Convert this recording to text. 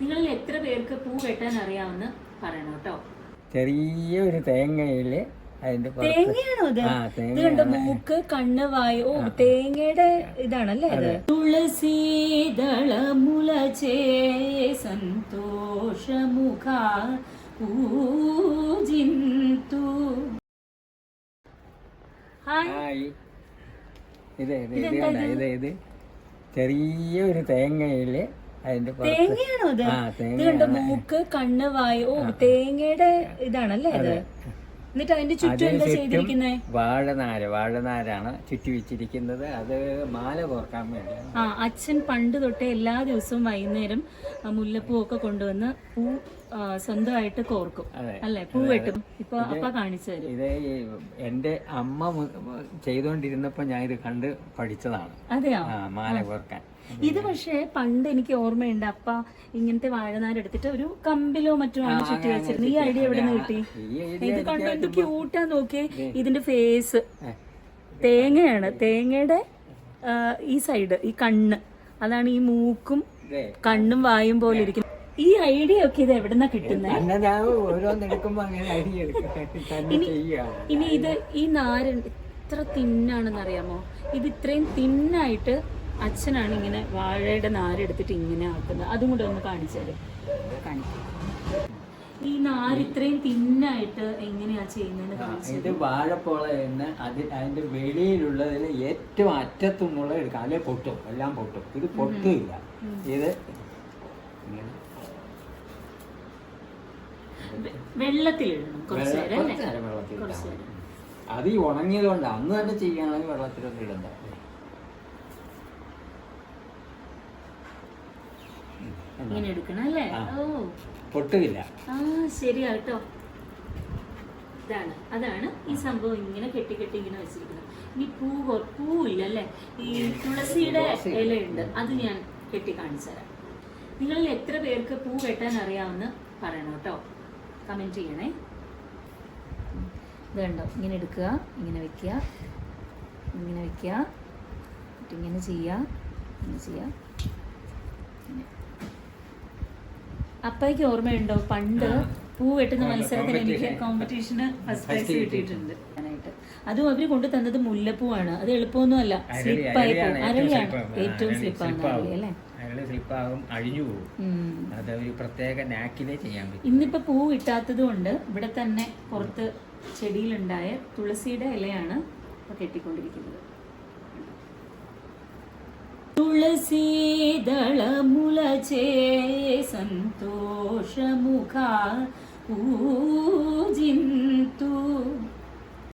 നിങ്ങളിൽ എത്ര പേർക്ക് പൂ വെട്ടാൻ അറിയാമെന്ന് പറയണം കേട്ടോ. ചെറിയൊരു തേങ്ങയിൽ അതിന്റെ തേങ്ങയാണോ ഇത് ഇത് കണ്ടോ മൂക്ക് കണ്ണ് വായ? ഓ തേങ്ങയുടെ ഇതാണല്ലേ അത്? തുളസീദള മുളചേ സന്തോഷമുഖ പൂജിന്തു. ഹായ്. ഇത് ഇത് ഇത് ഇത്? ഇത് ചെറിയൊരു തേങ്ങയിൽ അതിന്റെ തേങ്ങയാണോ ഇത് ഇതുകൊണ്ട് ഇത് കണ്ടോ മൂക്ക് കണ്ണ് വായ ഓ തേങ്ങയുടെ ഇതാണല്ലേ അത്? എന്നിട്ട് അതിന്റെ ചുറ്റും എന്താ ചെയ്തിരിക്കുന്നത് വാഴനാര് വാഴനാരാണ് ചുറ്റി വെച്ചിരിക്കുന്നത്. അത് മാല കോർക്കാൻ വേണ്ടി ആ അച്ഛൻ പണ്ട് തൊട്ടേ എല്ലാ ദിവസവും വൈകുന്നേരം മുല്ലപ്പൂവൊക്കെ മുല്ലപ്പൂ ഒക്കെ കൊണ്ടുവന്ന് പൂ സ്വന്തമായിട്ട് കോർക്കും. അല്ലെ? പൂ വെട്ടും. ഇപ്പൊ അപ്പ കാണിച്ചു തരും. ഇത് എന്റെ അമ്മ ചെയ്തോണ്ടിരുന്നപ്പോ ഞാൻ ഇത് കണ്ട് പഠിച്ചതാണ്. അതെയാ? മാല കോർക്കാൻ. ഇത് പക്ഷേ പണ്ട് എനിക്ക് ഓർമ്മയുണ്ട്. അപ്പ ഇങ്ങനത്തെ വാഴനാര് എടുത്തിട്ട് ഒരു കമ്പിലോ മറ്റോ ആണ് ചുറ്റി വെച്ചിരുന്നത്. ഈ ഐഡിയ എവിടെ നിന്ന് കിട്ടി? ഇത് കണ്ടു? എന്ത് ക്യൂട്ടാ നോക്കിയേ. ഇതിന്റെ ഫേസ് തേങ്ങയാണ്. തേങ്ങയുടെ ഈ സൈഡ് ഈ കണ്ണ്. അതാണ് ഈ മൂക്കും കണ്ണും വായും പോലെ ഇരിക്കുന്നത് ഈ ഐഡിയ ഒക്കെ ഇത് എവിടെന്നാ കിട്ടുന്നത് ചെയ്യുകയാണ് ഇനി ഇത് ഈ നാരൻ എത്ര തിന്നാണെന്ന് അറിയാമോ ഇത് ഇത്രയും തിന്നായിട്ട് അച്ഛനാണ് ഇങ്ങനെ വാഴയുടെ നാരെടുത്തിട്ട് ഇങ്ങനെ ആക്കുന്നത്. അതും കൂടെ ഒന്ന് കാണിച്ചു തരും. കാണിക്കാം. ഈ നാര് ഇത്രയും തിന്നായിട്ട് എങ്ങനെയാ ചെയ്യുന്നത് ഇത് വാഴപ്പോള എന്ന് അത് അതിന്റെ വെളിയിലുള്ളതിന് ഏറ്റവും അറ്റത്തുമുള്ള എടുക്കാം അല്ലെ പൊട്ടും. എല്ലാം പൊട്ടും. ഇത് പൊട്ടില്ല ഇത് വെള്ളത്തിലിടണം. വെള്ളത്തിൽ. അത് ഈ ഉണങ്ങിയത് കൊണ്ട് അന്ന് തന്നെ ചെയ്യുകയാണെങ്കിൽ വെള്ളത്തിലൊന്നും ഇടണ്ട ഉം, കണ്ടോ? ഇങ്ങനെ എടുക്കണം അല്ലേ? ഓ. പൊട്ടുകില്ല ആ ശരിയാ കേട്ടോ ഇതാണ്. അതാണ് ഈ സംഭവം ഇങ്ങനെ കെട്ടി കെട്ടി ഇങ്ങനെ വെച്ചിരിക്കുന്നത്. ഇനി പൂ പൂ പൂവില്ല അല്ലേ? ഈ തുളസിയുടെ ഇലയുണ്ട് അത് ഞാൻ കെട്ടി കാണിച്ചു തരാം. നിങ്ങളിൽ എത്ര പേർക്ക് പൂ കെട്ടാൻ അറിയാമെന്ന് പറയണം കേട്ടോ. കമന്റ് ചെയ്യണേ. ഇതുണ്ടോ? ഇങ്ങനെ എടുക്കുക ഇങ്ങനെ വെക്കുക ഇങ്ങനെ വെക്കുക. ഇങ്ങനെ ചെയ്യുക ഇങ്ങനെ ചെയ്യുക. അപ്പയ്ക്ക് ഓർമ്മയുണ്ടോ? പണ്ട് പൂ വെട്ടുന്ന മത്സരത്തിൽ എനിക്ക് കോമ്പറ്റീഷന് ഫസ്റ്റ് പ്രൈസ് കിട്ടിയിട്ടുണ്ട്. അതും അവർ കൊണ്ടു തന്നത് മുല്ലപ്പൂവാണ്. അത് എളുപ്പമൊന്നും അല്ല സ്ലിപ്പായി അരളിയാണ് ഏറ്റവും സ്ലിപ്പാകുന്ന അല്ലേ? സ്ലിപ്പാകും അഴിഞ്ഞു പോകും. ഉം. അത് ഒരു പ്രത്യേക നാക്കിലേ ചെയ്യാൻ പറ്റും. ഇന്നിപ്പോ പൂ കിട്ടാത്തത് കൊണ്ട് ഇവിടെ തന്നെ പുറത്ത് ചെടിയിലുണ്ടായ തുളസിയുടെ ഇലയാണ് ഇപ്പൊ കെട്ടിക്കൊണ്ടിരിക്കുന്നത്. తులసీదళములచే సంతోషముఖ పూజింతు